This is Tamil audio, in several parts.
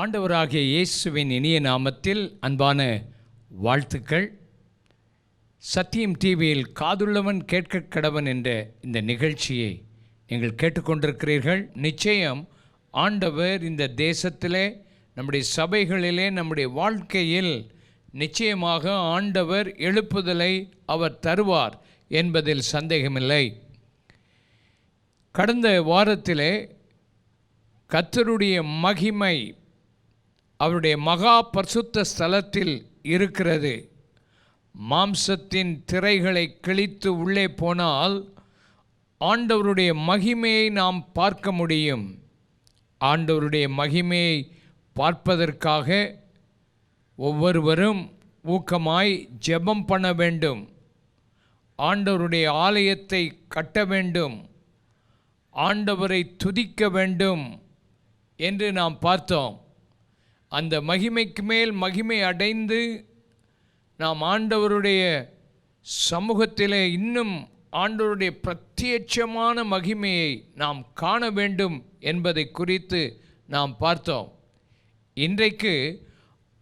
ஆண்டவராகிய இயேசுவின் இனிய நாமத்தில் அன்பான வாழ்த்துக்கள். சத்தியம் டிவியில் காதுள்ளவன் கேட்க கடவன் என்ற இந்த நிகழ்ச்சியை நீங்கள் கேட்டுக்கொண்டிருக்கிறீர்கள். நிச்சயம் ஆண்டவர் இந்த தேசத்திலே நம்முடைய சபைகளிலே நம்முடைய வாழ்க்கையில் நிச்சயமாக ஆண்டவர் எழுப்புதலை அவர் தருவார் என்பதில் சந்தேகமில்லை. கடந்த வாரத்திலே கத்தருடைய மகிமை அவருடைய மகா பரிசுத்த ஸ்தலத்தில் இருக்கிறது. மாம்சத்தின் திரைகளை கிழித்து உள்ளே போனால் ஆண்டவருடைய மகிமையை நாம் பார்க்க முடியும். ஆண்டவருடைய மகிமையை பார்ப்பதற்காக ஒவ்வொருவரும் ஊக்கமாய் ஜெபம் பண்ண வேண்டும். ஆண்டவருடைய ஆலயத்தை கட்ட வேண்டும். ஆண்டவரை துதிக்க வேண்டும் என்று நாம் பார்த்தோம். அந்த மகிமைக்கு மேல் மகிமை அடைந்து நாம் ஆண்டவருடைய சமூகத்திலே இன்னும் ஆண்டவருடைய பிரத்யட்சமான மகிமையை நாம் காண வேண்டும் என்பதை குறித்து நாம் பார்த்தோம். இன்றைக்கு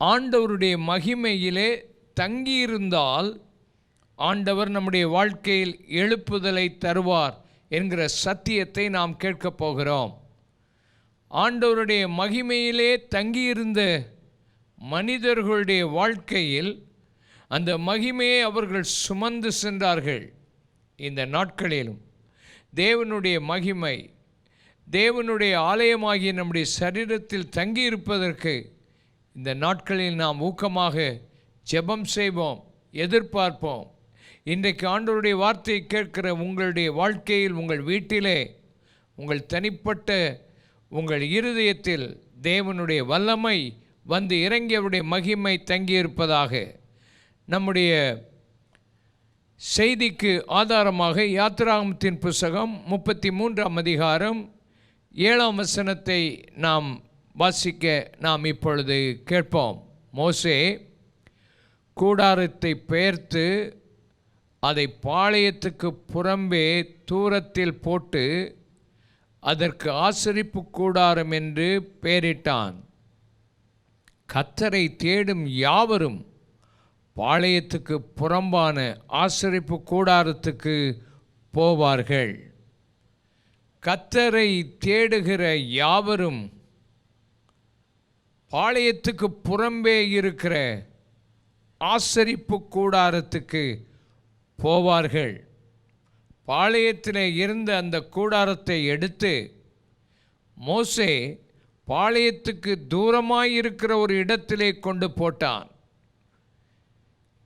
ஆண்டவருடைய மகிமையிலே தங்கியிருந்தால் ஆண்டவர் நம்முடைய வாழ்க்கையில் எழுப்புதலை தருவார் என்கிற சத்தியத்தை நாம் கேட்கப் போகிறோம். ஆண்டவருடைய மகிமையிலே தங்கியிருந்த மனிதர்களுடைய வாழ்க்கையில் அந்த மகிமையை அவர்கள் சுமந்து சென்றார்கள். இந்த நாட்களிலும் தேவனுடைய மகிமை தேவனுடைய ஆலயமாகிய நம்முடைய சரீரத்தில் தங்கியிருப்பதற்கு இந்த நாட்களில் நாம் ஊக்கமாக ஜெபம் செய்வோம் எதிர்பார்ப்போம். இன்றைக்கு ஆண்டவருடைய வார்த்தையை கேட்கிற உங்களுடைய வாழ்க்கையில் உங்கள் வீட்டிலே உங்கள் தனிப்பட்ட உங்கள் இருதயத்தில் தேவனுடைய வல்லமை வந்து இறங்கி அவருடைய மகிமை தங்கியிருப்பதாக நம்முடைய செய்திக்கு ஆதாரமாக யாத்திராமத்தின் புஸ்தகம் முப்பத்தி மூன்றாம் அதிகாரம் ஏழாம் வசனத்தை நாம் வாசிக்க நாம் இப்பொழுது கேட்போம். மோசே கூடாரத்தை பெயர்த்து அதை பாளையத்துக்கு புறம்பே தூரத்தில் போட்டு அதற்கு ஆசரிப்பு கூடாரம் என்று பெயரிட்டான். கத்தரை தேடும் யாவரும் பாளையத்துக்கு புறம்பான ஆசரிப்பு கூடாரத்துக்கு போவார்கள். கத்தரை தேடுகிற யாவரும் பாளையத்துக்கு புறம்பே இருக்கிற ஆசரிப்பு கூடாரத்துக்கு போவார்கள். பாளையத்தில் இருந்த அந்த கூடாரத்தை எடுத்து மோசே பாளையத்துக்கு தூரமாய் இருக்கிற ஒரு இடத்திலே கொண்டு போட்டான்.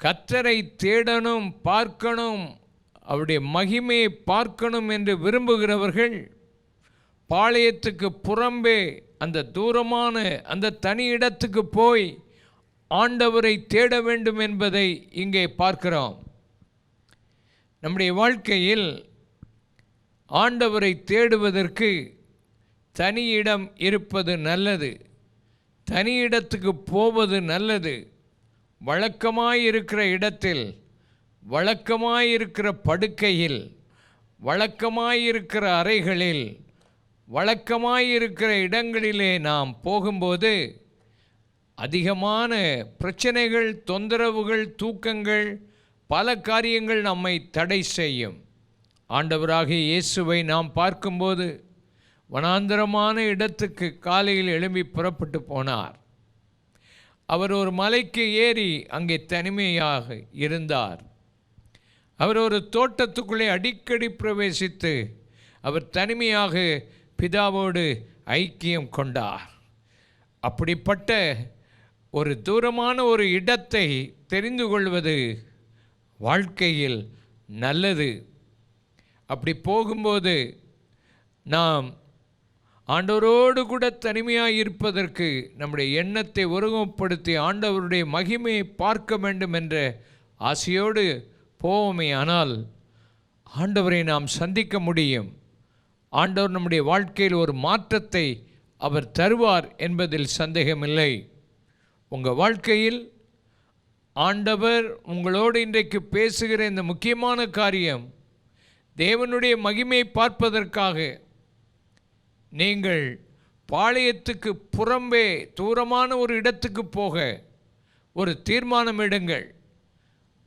கத்தரை தேடணும் பார்க்கணும் அவருடைய மகிமையை பார்க்கணும் என்று விரும்புகிறவர்கள் பாளையத்துக்கு புறம்பே அந்த தூரமான அந்த தனி இடத்துக்கு போய் ஆண்டவரை தேட வேண்டும் என்பதை இங்கே பார்க்கிறோம். நம்முடைய வாழ்க்கையில் ஆண்டவரை தேடுவதற்கு தனி இடம் இருப்பது நல்லது. தனி இடத்துக்கு போவது நல்லது. வழக்கமாயிருக்கிற இடத்தில் வழக்கமாயிருக்கிற படுக்கையில் வழக்கமாயிருக்கிற அறைகளில் வழக்கமாயிருக்கிற இடங்களிலே நாம் போகும்போது அதிகமான பிரச்சனைகள் தொந்தரவுகள் தூக்கங்கள் பல காரியங்கள் நம்மை தடை செய்யும். ஆண்டவராகிய இயேசுவை நாம் பார்க்கும்போது வனாந்தரமான இடத்துக்கு காலையில் எழும்பி புறப்பட்டு போனார். அவர் ஒரு மலைக்கு ஏறி அங்கே தனிமையாக இருந்தார். அவர் ஒரு தோட்டத்துக்குள்ளே அடிக்கடி பிரவேசித்து அவர் தனிமையாக பிதாவோடு ஐக்கியம் கொண்டார். அப்படிப்பட்ட ஒரு தூரமான ஒரு இடத்தை தெரிந்து கொள்வது வாழ்க்கையில் நல்லது. அப்படி போகும்போது நாம் ஆண்டவரோடு கூட தனிமையாக இருப்பதற்கு நம்முடைய எண்ணத்தை ஒருமுகப்படுத்தி ஆண்டவருடைய மகிமையை பார்க்க வேண்டும் என்ற ஆசையோடு போவோமே. ஆனால் ஆண்டவரை நாம் சந்திக்க முடியும். ஆண்டவர் நம்முடைய வாழ்க்கையில் ஒரு மாற்றத்தை அவர் தருவார் என்பதில் சந்தேகமில்லை. உங்கள் வாழ்க்கையில் ஆண்டவர் உங்களோடு இன்றைக்கு பேசுகிற இந்த முக்கியமான காரியம் தேவனுடைய மகிமையை பார்ப்பதற்காக. நீங்கள் பாளையத்துக்கு புறம்பே தூரமான ஒரு இடத்துக்கு போக ஒரு தீர்மானம் எடுங்கள்.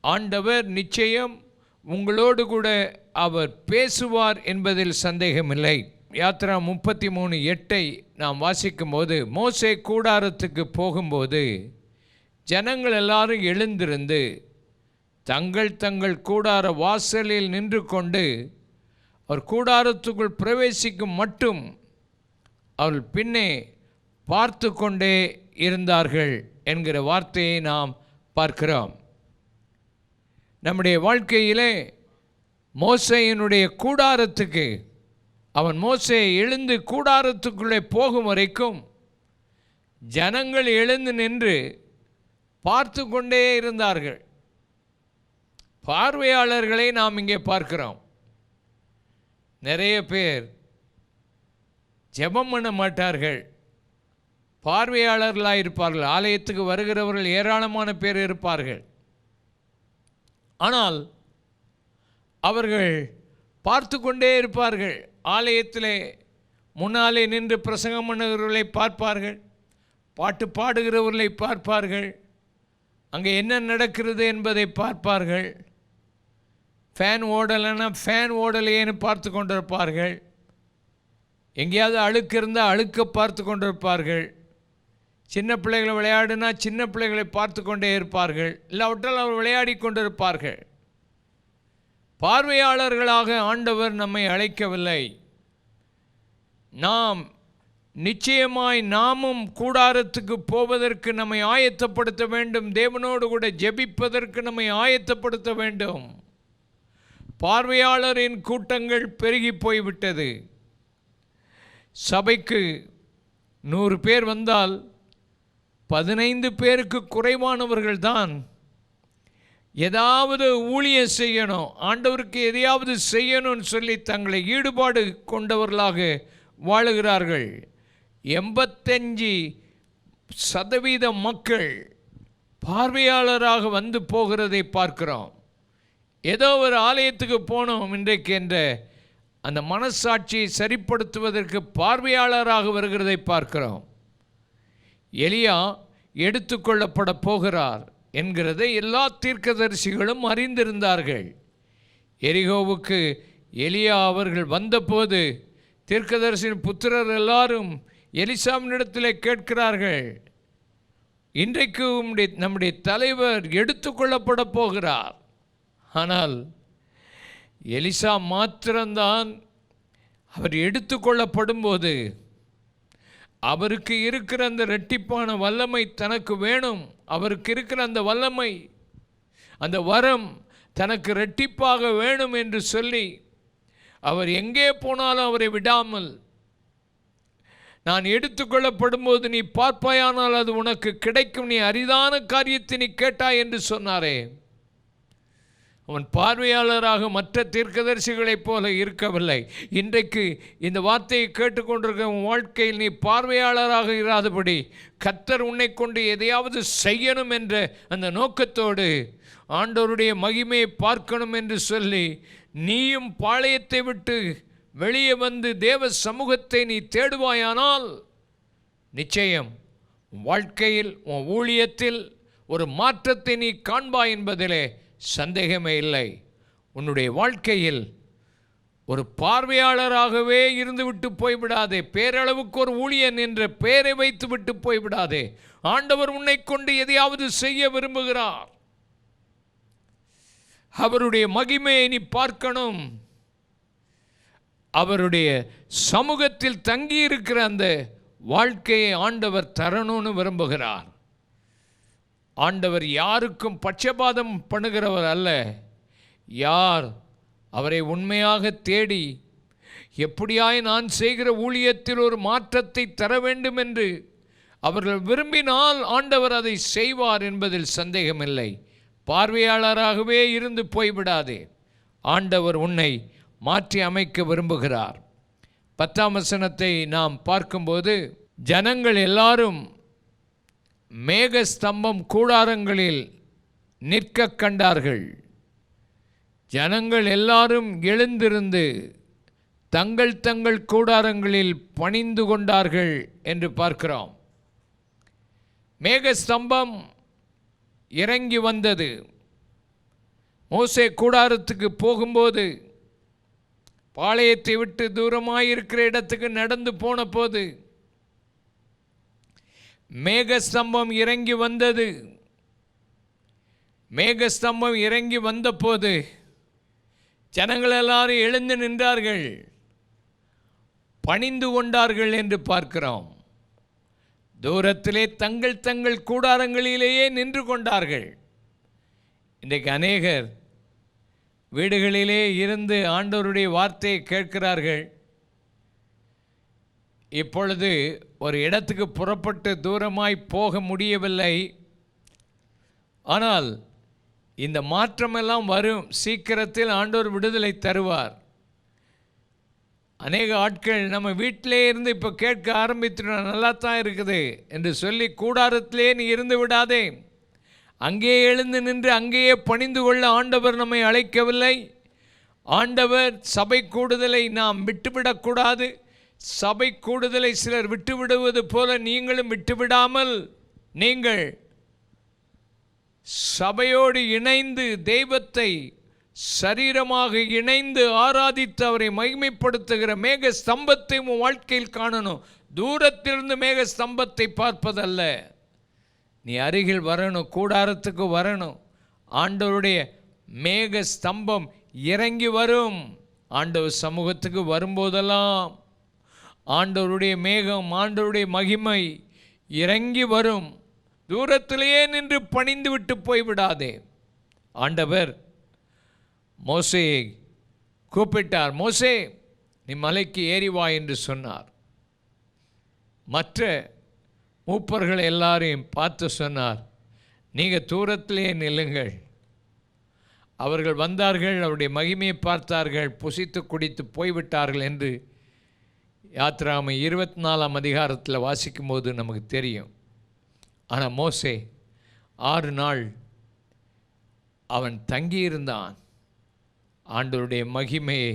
ஆண்டவர் நிச்சயம் உங்களோடு கூட அவர் பேசுவார் என்பதில் சந்தேகமில்லை. யாத்ரா முப்பத்தி மூணு எட்டை நாம் வாசிக்கும்போது மோசே கூடாரத்துக்கு போகும்போது ஜனங்கள் எல்லாரும் எழுந்திருந்து தங்கள் தங்கள் கூடார வாசலில் நின்று கொண்டு அவர் கூடாரத்துக்குள் பிரவேசிக்கும் மட்டும் அவள் பின்னே பார்த்து கொண்டே இருந்தார்கள் என்கிற வார்த்தையை நாம் பார்க்கிறோம். நம்முடைய வாழ்க்கையிலே மோசையினுடைய கூடாரத்துக்கு அவன் மோசையை எழுந்து கூடாரத்துக்குள்ளே போகும் வரைக்கும் ஜனங்கள் எழுந்து நின்று பார்த்து கொண்டே இருந்தார்கள். பார்வையாளர்களை நாம் இங்கே பார்க்கிறோம். நிறைய பேர் ஜெபம் பண்ண மாட்டார்கள். பார்வையாளர்களாக இருப்பார்கள். ஆலயத்துக்கு வருகிறவர்கள் ஏராளமான பேர் இருப்பார்கள். ஆனால் அவர்கள் பார்த்து கொண்டே இருப்பார்கள். ஆலயத்திலே முன்னாலே நின்று பிரசங்கம் பண்ணுகிறவர்களை பார்ப்பார்கள். பாட்டு பாடுகிறவர்களை பார்ப்பார்கள். அங்கே என்ன நடக்கிறது என்பதை பார்ப்பார்கள். ஃபேன் ஓடலைன்னா ஃபேன் ஓடலையேன்னு பார்த்து கொண்டிருப்பார்கள். எங்கேயாவது அழுக்கு இருந்தால் அழுக்க பார்த்து கொண்டிருப்பார்கள். சின்ன பிள்ளைகளை விளையாடுனா சின்ன பிள்ளைகளை பார்த்து கொண்டே இருப்பார்கள். இல்லாவிட்டால் அவர் விளையாடி கொண்டிருப்பார்கள். பார்வையாளர்களாக ஆண்டவர் நம்மை அழைக்கவில்லை. நாம் நிச்சயமாய் நாமும் கூடாரத்துக்கு போவதற்கு நம்மை ஆயத்தப்படுத்த வேண்டும். தேவனோடு கூட ஜெபிப்பதற்கு நம்மை ஆயத்தப்படுத்த வேண்டும். பார்வையாளரின் கூட்டங்கள் பெருகி போய்விட்டது. சபைக்கு நூறு பேர் வந்தால் பதினைந்து பேருக்கு குறைவானவர்கள்தான் ஏதாவது ஊழியம் செய்யணும் ஆண்டவருக்கு எதையாவது செய்யணும்னு சொல்லி தங்களை ஈடுபாடு கொண்டவர்களாக வாழுகிறார்கள். எண்பத்தஞ்சு சதவீத மக்கள் பார்வையாளராக வந்து போகிறதை பார்க்கிறோம். ஏதோ ஒரு ஆலயத்துக்கு போனோம் இன்றைக்கு என்ற அந்த மனசாட்சியை சரிப்படுத்துவதற்கு பார்வையாளராக வருகிறதை பார்க்கிறோம். எலியா எடுத்துக்கொள்ளப்பட போகிறார் என்கிறதை எல்லா தீர்க்கதரிசிகளும் அறிந்திருந்தார்கள். எரிகோவுக்கு எலியா அவர்கள் வந்தபோது தீர்க்கதரிசியின் புத்திரர் எல்லாரும் எலிசாமினிடத்திலே கேட்கிறார்கள் இன்றைக்கு உம்முடைய நம்முடைய தலைவர் எடுத்துக்கொள்ளப்பட போகிறார். ஆனால் எலிசா மாத்திரம்தான் அவர் எடுத்துக்கொள்ளப்படும்போது அவருக்கு இருக்கிற அந்த ரெட்டிப்பான வல்லமை தனக்கு வேணும். அவருக்கு இருக்கிற அந்த வல்லமை அந்த வரம் தனக்கு ரெட்டிப்பாக வேணும் என்று சொல்லி அவர் எங்கே போனாலும் அவரை விடாமல் நான் எடுத்துக்கொள்ளப்படும் போது நீ பார்ப்பாயானால் அது உனக்கு கிடைக்கும். நீ அரிதான காரியத்தை நீ கேட்டாய் என்று சொன்னாரே. அவன் பார்வையாளராக மற்ற தீர்க்கதரிசிகளைப் போல இருக்கவில்லை. இன்றைக்கு இந்த வார்த்தையை கேட்டுக்கொண்டிருக்க உன் வாழ்க்கையில் நீ பார்வையாளராக இராதபடி கத்தர் உன்னை கொண்டு எதையாவது செய்யணும் என்ற அந்த நோக்கத்தோடு ஆண்டோருடைய மகிமையை பார்க்கணும் என்று சொல்லி நீயும் பாளையத்தை விட்டு வெளியே வந்து தேவ சமூகத்தை நீ தேடுவாயானால் நிச்சயம் வாழ்க்கையில் உன் ஊழியத்தில் ஒரு மாற்றத்தை நீ காண்பாய் என்பதிலே சந்தேகமே இல்லை. உன்னுடைய வாழ்க்கையில் ஒரு பார்வையாளராகவே இருந்துவிட்டு போய்விடாதே. பேரளவுக்கு ஒரு ஊழியன் என்ற பெயரை வைத்து விட்டு போய்விடாதே. ஆண்டவர் உன்னை கொண்டு எதையாவது செய்ய விரும்புகிறார். அவருடைய மகிமையை நீ பார்க்கணும். அவருடைய சமூகத்தில் தங்கியிருக்கிற அந்த வாழ்க்கையை ஆண்டவர் தரணும்னு விரும்புகிறார். ஆண்டவர் யாருக்கும் பட்சபாதம் பண்ணுகிறவர் அல்ல. யார் அவரை உண்மையாக தேடி எப்படியாய் நான் செய்கிற ஊழியத்தில் ஒரு மாற்றத்தை தர வேண்டும் என்று அவர்கள் விரும்பினால் ஆண்டவர் அதை செய்வார் என்பதில் சந்தேகமில்லை. பார்வையாளராகவே இருந்து போய்விடாதே. ஆண்டவர் உன்னை மாற்றி அமைக்க விரும்புகிறார். பத்தாம் வசனத்தை நாம் பார்க்கும்போது ஜனங்கள் எல்லாரும் மேகஸ்தம்பம் கூடாரங்களில் நிற்க கண்டார்கள். ஜனங்கள் எல்லாரும் எழுந்திருந்து தங்கள் தங்கள் கூடாரங்களில் பணிந்து கொண்டார்கள் என்று பார்க்கிறோம். மேக ஸ்தம்பம் இறங்கி வந்தது. மோசே கூடாரத்துக்கு போகும்போது பாளையத்தை விட்டு தூரமாக இருக்கிற இடத்துக்கு நடந்து போன போது மேகஸ்தம்பம் இறங்கி வந்தது. மேகஸ்தம்பம் இறங்கி வந்தபோது ஜனங்கள் எல்லாரும் எழுந்து நின்றார்கள். பணிந்து கொண்டார்கள் என்று பார்க்கிறோம். தூரத்திலே தங்கள் தங்கள் கூடாரங்களிலேயே நின்று கொண்டார்கள். இன்றைக்கு அநேகர் வீடுகளிலே இருந்து ஆண்டவருடைய வார்த்தையை கேட்கிறார்கள். இப்பொழுது ஒரு இடத்துக்கு புறப்பட்டு தூரமாய் போக முடியவில்லை. ஆனால் இந்த மாற்றமெல்லாம் வரும் சீக்கிரத்தில் ஆண்டோர் விடுதலை தருவார். அநேக ஆட்கள் நம்ம வீட்டிலே இருந்து இப்போ கேட்க ஆரம்பித்துட்டோம் நல்லா தான் இருக்குது என்று சொல்லி கூடாரத்திலே நீ இருந்து விடாதே. அங்கே எழுந்து நின்று அங்கேயே பணிந்து கொள்ள ஆண்டவர் நம்மை அழைக்கவில்லை. ஆண்டவர் சபை கூடுதலை நாம் விட்டுவிடக்கூடாது. சபை கூடுதலை சிலர் விட்டுவிடுவது போல நீங்களும் விட்டுவிடாமல் நீங்கள் சபையோடு இணைந்து தெய்வத்தை சரீரமாக இணைந்து ஆராதித்து அவரை மகிமைப்படுத்துகிற மேக ஸ்தம்பத்தை உன் வாழ்க்கையில் காணணும். தூரத்திலிருந்து மேக ஸ்தம்பத்தை பார்ப்பதல்ல. நீ அருகில் வரணும் கூடாரத்துக்கு வரணும். ஆண்டவருடைய மேக ஸ்தம்பம் இறங்கி வரும். ஆண்டவர் சமூகத்துக்கு வரும்போதெல்லாம் ஆண்டவருடைய மேகம் ஆண்டவருடைய மகிமை இறங்கி வரும். தூரத்திலேயே நின்று பணிந்து விட்டு போய்விடாதே. ஆண்டவர் மோசையை கூப்பிட்டார் மோசே நீ மலைக்கு ஏறி வா என்று சொன்னார். மற்ற மூப்பர்கள் எல்லாரையும் பார்த்து சொன்னார் நீங்கள் தூரத்திலே நில்லுங்கள். அவர்கள் வந்தார்கள் அவருடைய மகிமையை பார்த்தார்கள் புசித்து குடித்து போய்விட்டார்கள் என்று யாத்ராமை இருபத்தி நாலாம் அதிகாரத்தில் வாசிக்கும்போது நமக்கு தெரியும். ஆனால் மோசே ஆறு நாள் அவன் தங்கியிருந்தான். ஆண்டவருடைய மகிமையை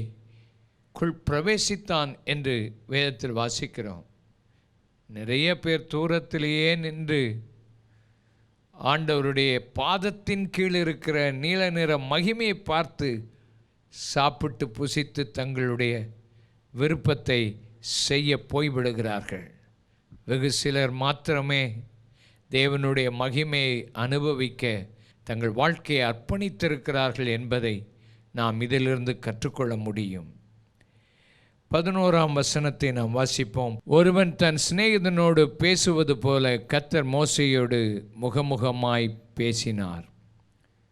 குள் பிரவேசித்தான் என்று வேதத்தில் வாசிக்கிறோம். நிறைய பேர் தூரத்திலேயே நின்று ஆண்டவருடைய பாதத்தின் கீழ் இருக்கிற நீல நிற மகிமையை பார்த்து சாப்பிட்டு புசித்து தங்களுடைய விருப்பத்தை செய்ய போய்விடுகிறார்கள். வெகு சிலர் மாத்திரமே தேவனுடைய மகிமையை அனுபவிக்க தங்கள் வாழ்க்கையை அர்ப்பணித்திருக்கிறார்கள் என்பதை நாம் இதிலிருந்து கற்றுக்கொள்ள முடியும். பதினோராம் வசனத்தை நாம் வாசிப்போம். ஒருவன் தன் சிநேகிதனோடு பேசுவது போல கத்தர் மோசையோடு முகமுகமாய் பேசினார்.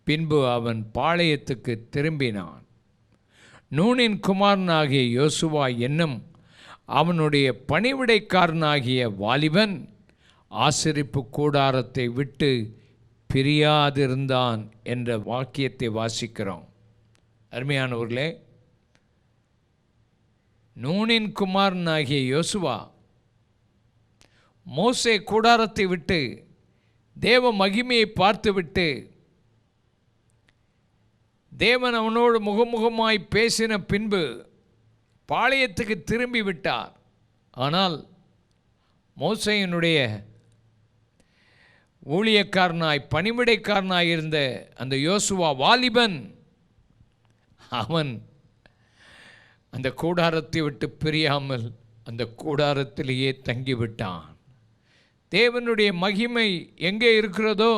பின்பு அவன் பாளையத்துக்கு திரும்பினான். நூனின் குமாரனாகிய யோசுவா என்னும் அவனுடைய பணிவிடைக்காரனாகிய வாலிபன் ஆசிரிப்பு கூடாரத்தை விட்டு பிரியாதிருந்தான் என்ற வாக்கியத்தை வாசிக்கிறோம். அருமையானவர்களே நூனின் குமாரனாகிய யோசுவா. மோசே கூடாரத்தை விட்டு தேவ மகிமையை பார்த்துவிட்டு தேவன் அவனோடு முகமுகமாய் பேசின பின்பு பாளையத்துக்கு திரும்பி விட்டார். ஆனால் மோசையினுடைய ஊழியக்காரனாய் பணிவிடைக்காரனாய் இருந்த அந்த யோசுவா வாலிபன் அவன் அந்த கூடாரத்தை விட்டு பிரியாமல் அந்த கூடாரத்திலேயே தங்கிவிட்டான். தேவனுடைய மகிமை எங்கே இருக்கிறதோ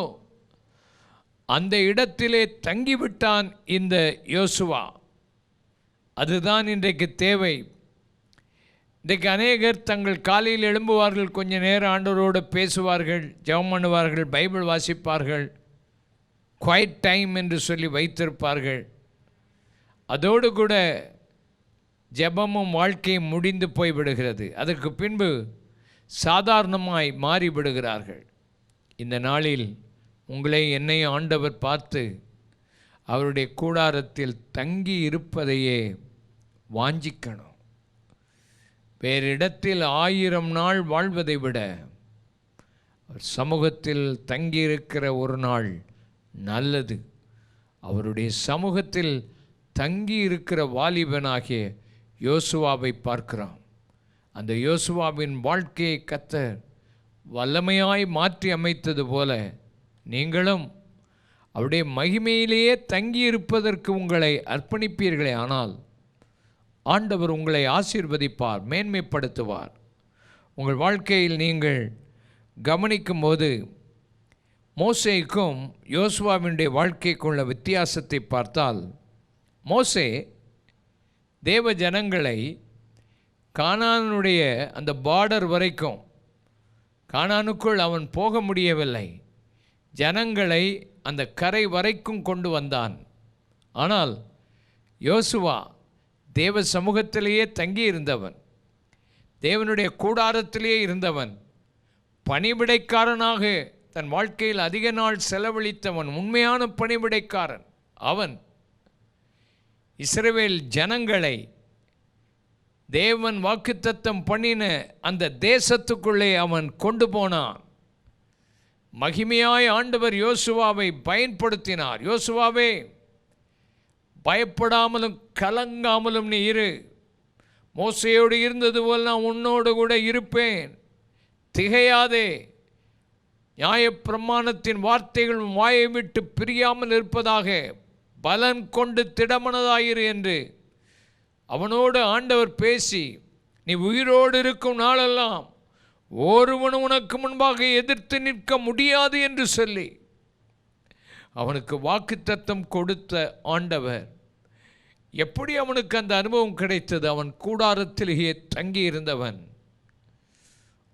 அந்த இடத்திலே தங்கிவிட்டான் இந்த யோசுவா. அதுதான் இன்றைக்கு தேவை. இன்றைக்கு அநேகர் தங்கள் காலையில் எழும்புவார்கள் கொஞ்ச நேரம் ஆண்டவரோடு பேசுவார்கள் ஜெபம் பண்ணுவார்கள் பைபிள் வாசிப்பார்கள் குவைட் டைம் என்று சொல்லி வைத்திருப்பார்கள். அதோடு கூட ஜெபமும் வாழ்க்கையும் முடிந்து போய்விடுகிறது. அதற்கு பின்பு சாதாரணமாய் மாறிவிடுகிறார்கள். இந்த நாளில் உங்களை என்னை ஆண்டவர் பார்த்து அவருடைய கூடாரத்தில் தங்கி இருப்பதையே வாஞ்சிக்கணும். வேறு இடத்தில் ஆயிரம் நாள் வாழ்வதை விட சமூகத்தில் தங்கியிருக்கிற ஒரு நாள் நல்லது. அவருடைய சமூகத்தில் தங்கி இருக்கிற வாலிபனாகிய யோசுவாவை பார்க்கிறோம் அந்த யோசுவாவின் வாழ்க்கையை கத்தர் வல்லமையாய் மாற்றி அமைத்தது போல நீங்களும் அவருடைய மகிமையிலேயே தங்கியிருப்பதற்கு உங்களை அர்ப்பணிப்பீர்களே. ஆனால் ஆண்டவர் உங்களை ஆசீர்வதிப்பார் மேன்மைப்படுத்துவார். உங்கள் வாழ்க்கையில் நீங்கள் கவனிக்கும்போது மோசேக்கும் யோசுவாவினுடைய வாழ்க்கைக்குள்ள வித்தியாசத்தை பார்த்தால் மோசே தேவ ஜனங்களை கானானுடைய அந்த பார்டர் வரைக்கும் கானானுக்குள் அவன் போக முடியவில்லை. ஜனங்களை அந்த கரை வரைக்கும் கொண்டு வந்தான். ஆனால் யோசுவா தேவ சமூகத்திலேயே தங்கி இருந்தவன் தேவனுடைய கூடாரத்திலேயே இருந்தவன் பணிவிடைக்காரனாக தன் வாழ்க்கையில் அதிக நாள் செலவழித்தவன் உண்மையான பணிவிடைக்காரன். அவன் இஸ்ரேவேல் ஜனங்களை தேவன் வாக்குத்தத்தம் பண்ணின அந்த தேசத்துக்குள்ளே அவன் கொண்டு போனான். மகிமையாய் ஆண்டவர் யோசுவாவை பயன்படுத்தினார். யோசுவாவே பயப்படாமலும் கலங்காமலும் நீ இரு. மோசையோடு இருந்தது போல் நான் உன்னோடு கூட இருப்பேன். திகையாதே நியாயப்பிரமாணத்தின் வார்த்தைகள் வாயை விட்டு பிரியாமல் இருப்பதாக பலன் கொண்டு திடமனதாயிரு என்று. அவனோடு ஆண்டவர் பேசி நீ உயிரோடு இருக்கும் நாளெல்லாம் ஒருவன் உனக்கு முன்பாக எதிர்த்து நிற்க முடியாது என்று சொல்லி. அவனுக்கு வாக்குத்தத்தம் கொடுத்த ஆண்டவர் எப்படி அவனுக்கு அந்த அனுபவம் கிடைத்தது? அவன் கூடாரத்திலேயே தங்கியிருந்தவன்.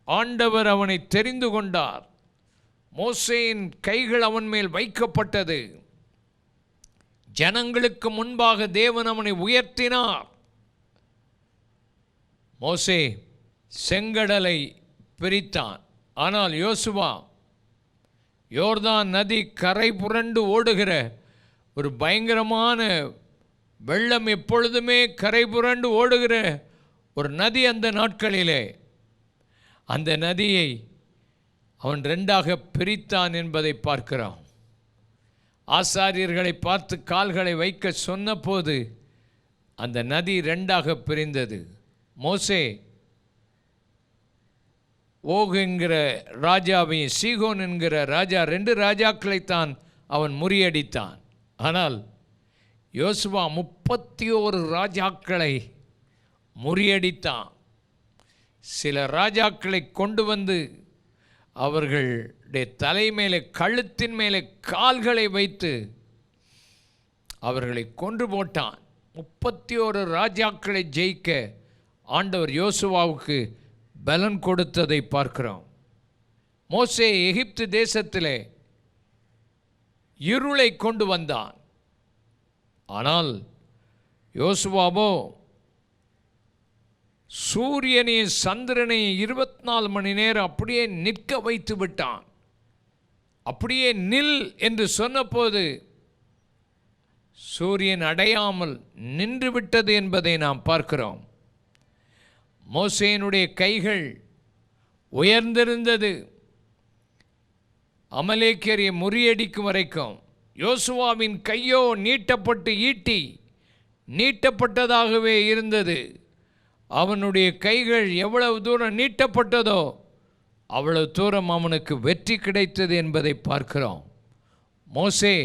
ஆண்டவர் அவனை தெரிந்து கொண்டார். மோசையின் கைகள் அவன் மேல் வைக்கப்பட்டது. ஜனங்களுக்கு முன்பாக தேவன் அவனை உயர்த்தினார். மோசே செங்கடலை பிரித்தான். ஆனால் யோசுவா யோர்தான் நதி கரை புரண்டு ஓடுகிற ஒரு பயங்கரமான வெள்ளம் எப்பொழுதுமே கரை புரண்டு ஓடுகிற ஒரு நதி அந்த நாட்களிலே. அந்த நதியை அவன் ரெண்டாக பிரித்தான் என்பதை பார்க்கிறான் ஆசாரியர்களை பார்த்து கால்களை வைக்க சொன்னபோது அந்த நதி ரெண்டாக பிரிந்தது. மோசே ஓக் என்கிற ராஜாவையும் சீகோன் என்கிற ராஜா ரெண்டு ராஜாக்களைத்தான் அவன் முறியடித்தான். ஆனால் யோசுவா முப்பத்தி ஓரு ராஜாக்களை முறியடித்தான். சில ராஜாக்களை கொண்டு வந்து அவர்கள் தலை மேலே கழுத்தின் மேலே கால்களை வைத்து அவர்களை கொன்று போட்டான். முப்பத்தி ஒரு ராஜாக்களை ஜெயிக்க ஆண்டவர் யோசுவாவுக்கு பலன் கொடுத்ததை பார்க்கிறோம். மோசே எகிப்து தேசத்தில் இருளை கொண்டு வந்தான். ஆனால் யோசுவாவோ சூரியனையும் சந்திரனையும் இருபத்தி நாலு மணி நேரம் அப்படியே நிற்க வைத்து விட்டான். அப்படியே நில் என்று சொன்னபோது சூரியன் அடையாமல் நின்றுவிட்டது என்பதை நாம் பார்க்கிறோம். மோசேனுடைய கைகள் உயர்ந்திருந்தது. அமலேக்கியரை முறியடிக்கும் வரைக்கும் யோசுவாவின் கையோ நீட்டப்பட்டு ஈட்டி நீட்டப்பட்டதாகவே இருந்தது. அவனுடைய கைகள் எவ்வளவு தூரம் நீட்டப்பட்டதோ அவ்வளவு தூரம் அவனுக்கு வெற்றி கிடைத்தது என்பதை பார்க்கிறோம். மோசே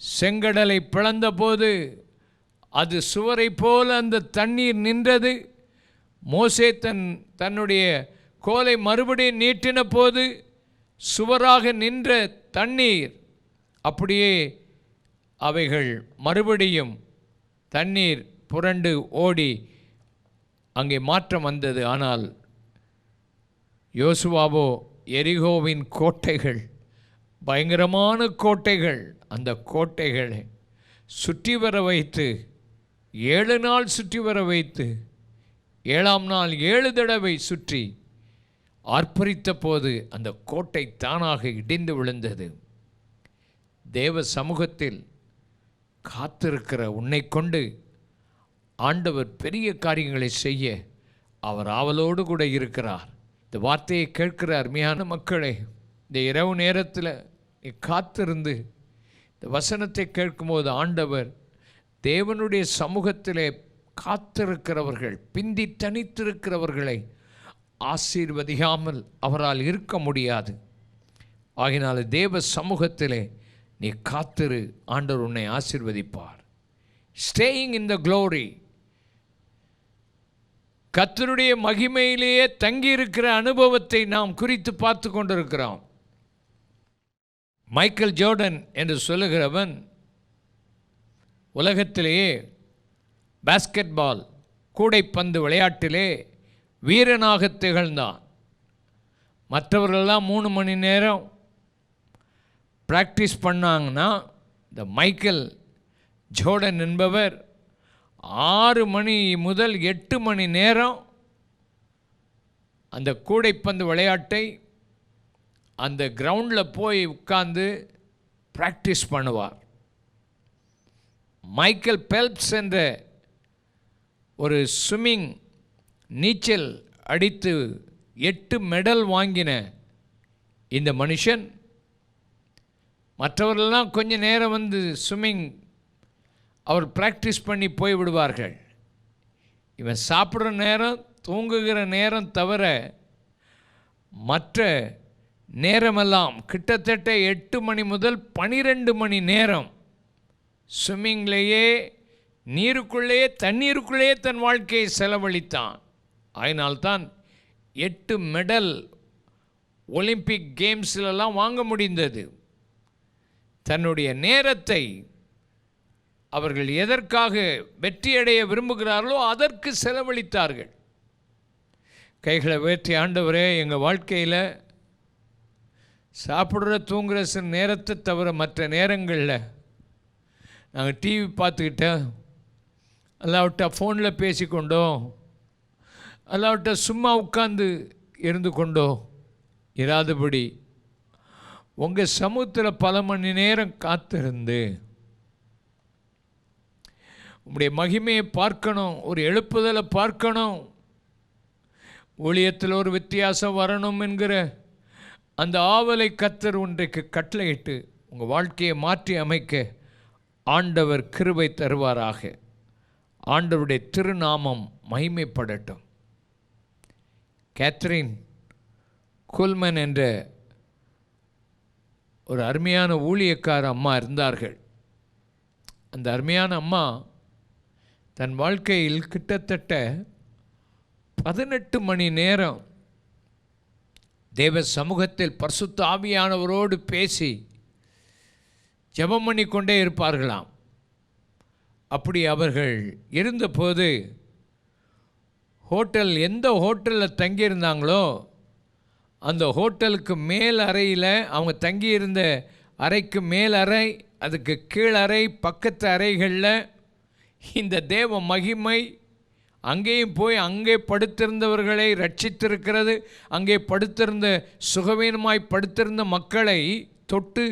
செங்கடலை பிளந்தபோது அது சுவரை போல் அந்த தண்ணீர் நின்றது. மோசே தன் தன்னுடைய கோலை மறுபடியும் நீட்டின போது சுவராக நின்ற தண்ணீர். அப்படியே அவைகள் மறுபடியும் தண்ணீர் புரண்டு ஓடி அங்கே மாற்றம் வந்தது. ஆனால் யோசுவாவோ எரிகோவின் கோட்டைகள் பயங்கரமான கோட்டைகள் அந்த கோட்டைகளை சுற்றி வர வைத்து ஏழு நாள் சுற்றி வர வைத்து ஏழாம் நாள் ஏழு தடவை சுற்றி ஆர்ப்பரித்த போது அந்த கோட்டை தானாக இடிந்து விழுந்தது. தேவ சமூகத்தில் காத்திருக்கிற உன்னை கொண்டு ஆண்டவர் பெரிய காரியங்களை செய்ய அவர் ஆவலோடு கூட இருக்கிறார். இந்த வார்த்தையை கேட்கிற அருமையான மக்களே இந்த இரவு நேரத்தில் நீ காத்திருந்து இந்த வசனத்தை கேட்கும்போது ஆண்டவர் தேவனுடைய சமூகத்திலே காத்திருக்கிறவர்கள் பிந்தி தனித்திருக்கிறவர்களை ஆசீர்வதியாமல் அவரால் இருக்க முடியாது. ஆகினால தேவ சமூகத்திலே நீ காத்திரு ஆண்டவர் உன்னை ஆசீர்வதிப்பார். ஸ்டேயிங் இன் த க்ளோரி கத்தருடைய மகிமையிலேயே தங்கியிருக்கிற அனுபவத்தை நாம் குறித்து பார்த்து கொண்டிருக்கிறோம். மைக்கேல் ஜோர்டன் என்று சொல்லுகிறவன் உலகத்திலேயே பாஸ்கெட்பால் கூடைப்பந்து விளையாட்டிலே வீரனாக திகழ்ந்தான். மற்றவர்களெல்லாம் மூணு மணி நேரம் ப்ராக்டிஸ் பண்ணாங்கன்னா இந்த மைக்கேல் ஜோர்டன் என்பவர் ஆறு மணி முதல் எட்டு மணி நேரம் அந்த கூடைப்பந்து விளையாட்டை அந்த கிரவுண்டில் போய் உட்கார்ந்து ப்ராக்டிஸ் பண்ணுவார். மைக்கேல் பெல்ப்ஸ் என்ற ஒரு ஸ்விம்மிங் நீச்சல் அடித்து எட்டு மெடல் வாங்கின இந்த மனுஷன். மற்றவர்கள்லாம் கொஞ்ச நேரம் வந்து ஸ்விம்மிங் அவர் ப்ராக்டிஸ் பண்ணி போய் விடுவார்கள். இவன் சாப்பிட்ற நேரம் தூங்குகிற நேரம் தவிர மற்ற நேரமெல்லாம் கிட்டத்தட்ட எட்டு மணி முதல் பனிரெண்டு மணி நேரம் ஸ்விம்மிங்லேயே நீருக்குள்ளேயே தண்ணீருக்குள்ளேயே தன் வாழ்க்கையை செலவழித்தான். அதனால்தான் எட்டு மெடல் ஒலிம்பிக் கேம்ஸ்லலாம் வாங்க முடிந்தது. தன்னுடைய நேரத்தை அவர்கள் எதற்காக வெற்றியடைய விரும்புகிறார்களோ அதற்கு செலவழித்தார்கள். கைகளை உயர்த்தி ஆண்டவரே எங்கள் வாழ்க்கையில் சாப்பிட்ற தூங்குற சில நேரத்தை தவிர மற்ற நேரங்களில் நாங்கள் டிவி பார்த்துக்கிட்டோம் அல்லாவிட்ட ஃபோனில் பேசிக்கொண்டோம். அல்லாவிட்ட சும்மா உட்காந்து இருந்து கொண்டோம். இராதபடி உங்கள் சமூகத்தில் பல மணி நேரம் காத்திருந்து உங்களுடைய மகிமையை பார்க்கணும் ஒரு எழுப்புதலை பார்க்கணும். ஊழியத்தில் ஒரு வித்தியாசம் வரணும் என்கிற அந்த ஆவலை கத்தர் ஒன்றைக்கு கட்டளையிட்டு உங்கள் வாழ்க்கையை மாற்றி அமைக்க ஆண்டவர் கிருபை தருவாராக. ஆண்டவருடைய திருநாமம் மகிமைப்படட்டும். கேத்ரின் குல்மன் என்ற ஒரு அருமையான ஊழியக்கார அம்மா இருந்தார்கள். அந்த அருமையான அம்மா தன் வாழ்க்கையில் கிட்டத்தட்ட பதினெட்டு மணி நேரம் தேவ சமூகத்தில் பரிசுத்த ஆவியானவரோடு பேசி ஜெபம் பண்ணி கொண்டே இருப்பார்களாம். அப்படி அவர்கள் இருந்தபோது ஹோட்டல் எந்த ஹோட்டலில் தங்கியிருந்தாங்களோ அந்த ஹோட்டலுக்கு மேல் அறையில் அவங்க தங்கியிருந்த அறைக்கு மேல் அறை அதுக்கு கீழ் அறை பக்கத்து அறைகளில் இந்த தேவ மகிமை அங்கேயும் போய் அங்கே படுத்திருந்தவர்களை ரட்சித்திருக்கிறது அங்கே படுத்திருந்த சுகவீனமாய் படுத்திருந்த மக்களை தொட்டு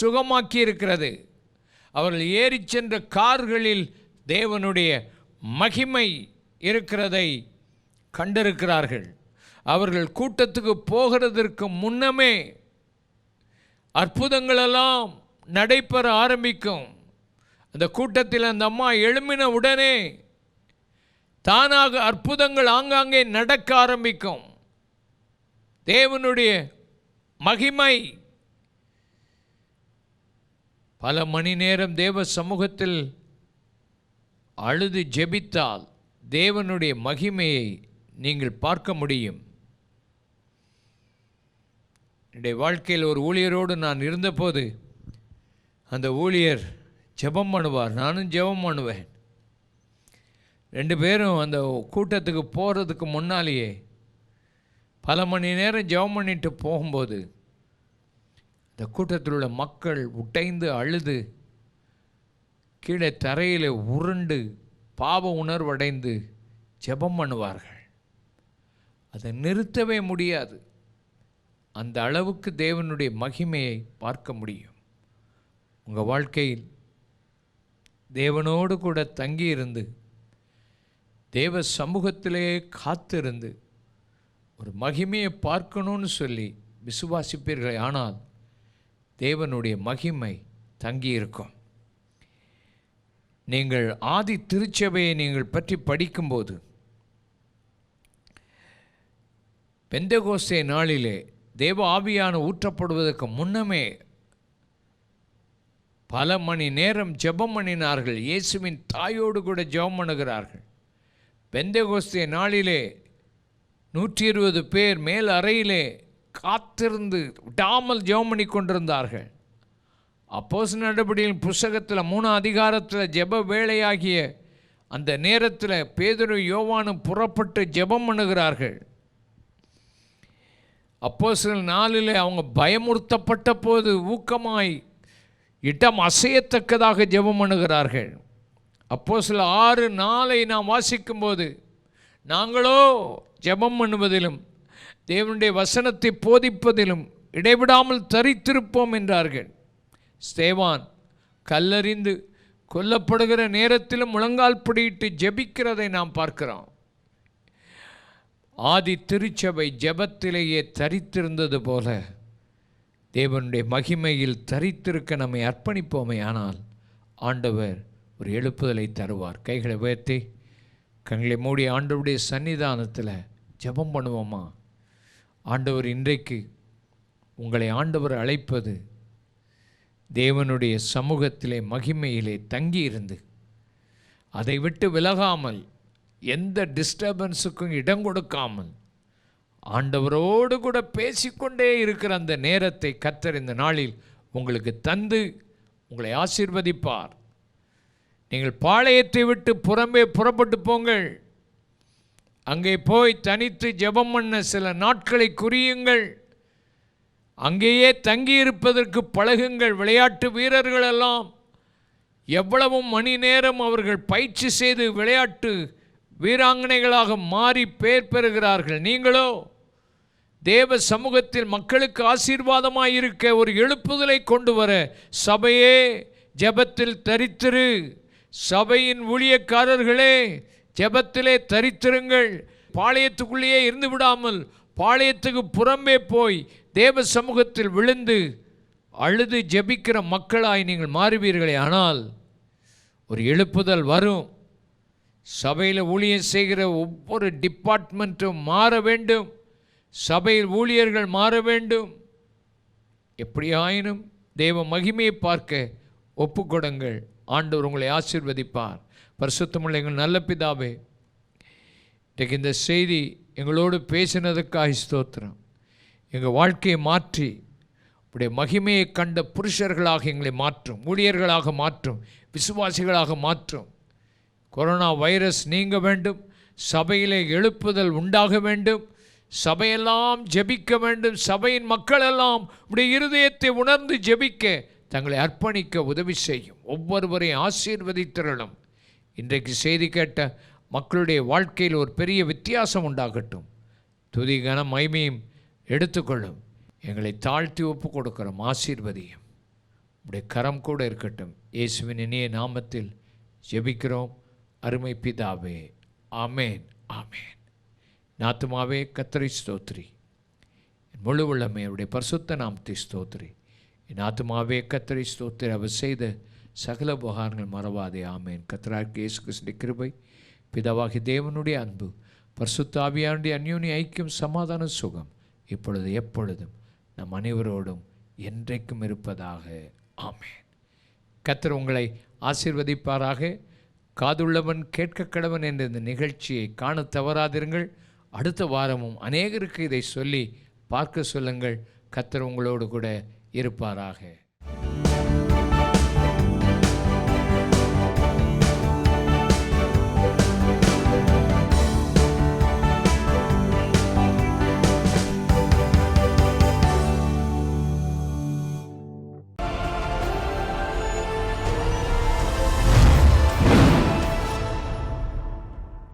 சுகமாக்கி இருக்கிறது அவர்கள் ஏறி சென்ற கார்களில் தேவனுடைய மகிமை இருக்கிறதை கண்டிருக்கிறார்கள். அவர்கள் கூட்டத்துக்கு போகிறதற்கு முன்னமே அற்புதங்களெல்லாம் நடைபெற ஆரம்பிக்கும். அந்த கூட்டத்தில் அந்த அம்மா எழும்பின உடனே தானாக அற்புதங்கள் ஆங்காங்கே நடக்க ஆரம்பிக்கும். தேவனுடைய மகிமை. பல மணி நேரம் தேவ சமூகத்தில் அழுது ஜெபித்தால் தேவனுடைய மகிமையை நீங்கள் பார்க்க முடியும். என்னுடைய வாழ்க்கையில் ஒரு ஊழியரோடு நான் இருந்தபோது அந்த ஊழியர் ஜெபம் பண்ணுவார். நானும் ஜெபம் பண்ணுவேன். ரெண்டு பேரும் அந்த கூட்டத்துக்கு போகிறதுக்கு முன்னாலேயே பல மணி நேரம் ஜெபம் பண்ணிட்டு போகும்போது அந்த கூட்டத்தில் உள்ள மக்கள் உடைந்து அழுது கீழே தரையில் உருண்டு பாவ உணர்வடைந்து ஜெபம் பண்ணுவார்கள். அதை நிறுத்தவே முடியாது. அந்த அளவுக்கு தேவனுடைய மகிமையை பார்க்க முடியும். உங்கள் வாழ்க்கையில் தேவனோடு கூட தங்கியிருந்து தேவ சமூகத்திலே காத்திருந்து ஒரு மகிமையை பார்க்கணும்னு சொல்லி விசுவாசிப்பீர்கள் ஆனால் தேவனுடைய மகிமை தங்கியிருக்கும். நீங்கள் ஆதி திருச்சபையை நீங்கள் பற்றி படிக்கும்போது பெந்தகோஸ்தே நாளிலே தேவ ஆவியான ஊற்றப்படுவதற்கு முன்னமே பல மணி நேரம் ஜெபம் பண்ணினார்கள். இயேசுவின் தாயோடு கூட ஜெபம் பண்ணுகிறார்கள். பெந்தகோஸ்தே நாளிலே நூற்றி இருபது பேர் மேல் அறையிலே காத்திருந்து விடாமல் ஜெபம் பண்ணி கொண்டிருந்தார்கள். அப்போஸ் நடபடியின் புஸ்தகத்தில் மூணு அதிகாரத்தில் ஜெப வேலையாகிய அந்த நேரத்தில் பேதுரு யோவானும் புறப்பட்டு ஜெபம் பண்ணுகிறார்கள். அப்போ சில நாளில் அவங்க பயமுறுத்தப்பட்ட போது ஊக்கமாய் இடம் அசையத்தக்கதாக ஜெபம் பண்ணுகிறார்கள். அப்போ சில ஆறு நாளை நாம் வாசிக்கும்போது நாங்களோ ஜெபம் பண்ணுவதிலும் தேவனுடைய வசனத்தை போதிப்பதிலும் இடைவிடாமல் தரித்திருப்போம் என்றார்கள். ஸ்தேவான் கல்லறிந்து கொல்லப்படுகிற நேரத்திலும் முழங்கால் பிடியிட்டு ஜெபிக்கிறதை நாம் பார்க்கிறோம். ஆதி திருச்சபை ஜெபத்திலேயே தரித்திருந்தது போல தேவனுடைய மகிமையில் தரித்திருக்க நம்மை அர்ப்பணிப்போமே. ஆனால் ஆண்டவர் ஒரு எழுப்புதலை தருவார். கைகளை உயர்த்தி கண்களை மூடி ஆண்டவருடைய சன்னிதானத்தில் ஜெபம் பண்ணுவோமா? ஆண்டவர் இன்றைக்கு உங்களை ஆண்டவர் அழைப்பது தேவனுடைய சமூகத்திலே மகிமையிலே தங்கியிருந்து அதை விட்டு விலகாமல் எந்த டிஸ்டர்பன்ஸுக்கும் இடம் கொடுக்காமல் ஆண்டவரோடு கூட பேசிக்கொண்டே இருக்கிற அந்த நேரத்தை கத்தர் இந்த நாளில் உங்களுக்கு தந்து உங்களை ஆசீர்வதிப்பார். நீங்கள் பாளையத்தை விட்டு புறம்பே புறப்பட்டு போங்கள். அங்கே போய் தனித்து ஜெபம் பண்ண சில நாட்களை குறியுங்கள். அங்கேயே தங்கியிருப்பதற்கு பழகுங்கள் விளையாட்டு வீரர்கள் எல்லாம் மணி நேரம் அவர்கள் பயிற்சி செய்து விளையாட்டு வீராங்கனைகளாக மாறி பேர் பெறுகிறார்கள். நீங்களோ? தேவ சமூகத்தில் மக்களுக்கு ஆசீர்வாதமாக இருக்க ஒரு எழுப்புதலை கொண்டு வர சபையே ஜெபத்தில் தரித்திரு. சபையின் ஊழியக்காரர்களே ஜபத்திலே தரித்திருங்கள். பாளையத்துக்குள்ளேயே இருந்து விடாமல் பாளையத்துக்கு புறம்பே போய் தேவ சமூகத்தில் விழுந்து அழுது ஜெபிக்கிற மக்களாய் நீங்கள் மாறுவீர்களே. ஆனால் ஒரு எழுப்புதல் வரும். சபையில் ஊழியம் செய்கிற ஒவ்வொரு டிபார்ட்மெண்ட்டும் மாற வேண்டும். சபையில் ஊழியர்கள் மாற வேண்டும். எப்படியாயினும் தேவ மகிமையை பார்க்க ஒப்புக்கொடுங்கள். ஆண்டவர் உங்களை ஆசீர்வதிப்பார். பரிசுத்தமுள்ள எங்கள் நல்ல பிதாவே இன்றைக்கு இந்த செய்தி எங்களோடு பேசினதுக்காக ஸ்தோத்திரம். எங்கள் வாழ்க்கையை மாற்றி உடைய மகிமையை கண்ட புருஷர்களாக எங்களை மாற்றும் ஊழியர்களாக மாற்றும் விசுவாசிகளாக மாற்றும். கொரோனா வைரஸ் நீங்க வேண்டும் சபையிலே எழுப்புதல் உண்டாக வேண்டும் சபையெல்லாம் ஜெபிக்க வேண்டும். சபையின் மக்களெல்லாம் உடைய இருதயத்தை உணர்ந்து ஜெபிக்க தங்களை அர்ப்பணிக்க உதவி செய்யும். ஒவ்வொருவரையும் ஆசீர்வதித்திரளும். இன்றைக்கு செய்தி கேட்ட மக்களுடைய வாழ்க்கையில் ஒரு பெரிய வித்தியாசம் உண்டாகட்டும். துதி கன மைமையும் எடுத்துக்கொள்ளும். எங்களை தாழ்த்தி ஒப்பு கொடுக்கிறோம். ஆசீர்வதியும். உடைய கரம் கூட இருக்கட்டும். இயேசுவின் இனிய நாமத்தில் ஜெபிக்கிறோம். அருமை பிதாவே. ஆமேன். ஆமேன். நாத்துமாவே கத்திரை ஸ்தோத்ரி என் முழு உள்ளமே அவருடைய பரிசுத்த நாமத்தை ஸ்தோத்ரி என் ஆத்துமாவே கத்திரை ஸ்தோத்ரி அவர் செய்த சகல உபகாரங்கள் மறவாதே. ஆமேன். கத்தராக்கு இயேசு கிருஷ்ண கிருபை பிதாவாகி தேவனுடைய அன்பு பரிசுத்தாவியானுடைய அந்யோனி ஐக்கியம் சமாதான சுகம் இப்பொழுது எப்பொழுதும் நம் அனைவரோடும் என்றைக்கும் இருப்பதாக. ஆமேன். கத்தர் உங்களை ஆசிர்வதிப்பாராக. காதுள்ளவன் கேட்க கடவன் என்ற இந்த நிகழ்ச்சியை காண தவறாதிருங்கள். அடுத்த வாரமும் அநேகருக்கு இதை சொல்லி பார்க்க சொல்லுங்கள். கத்தர் உங்களோடு கூட இருப்பாராக.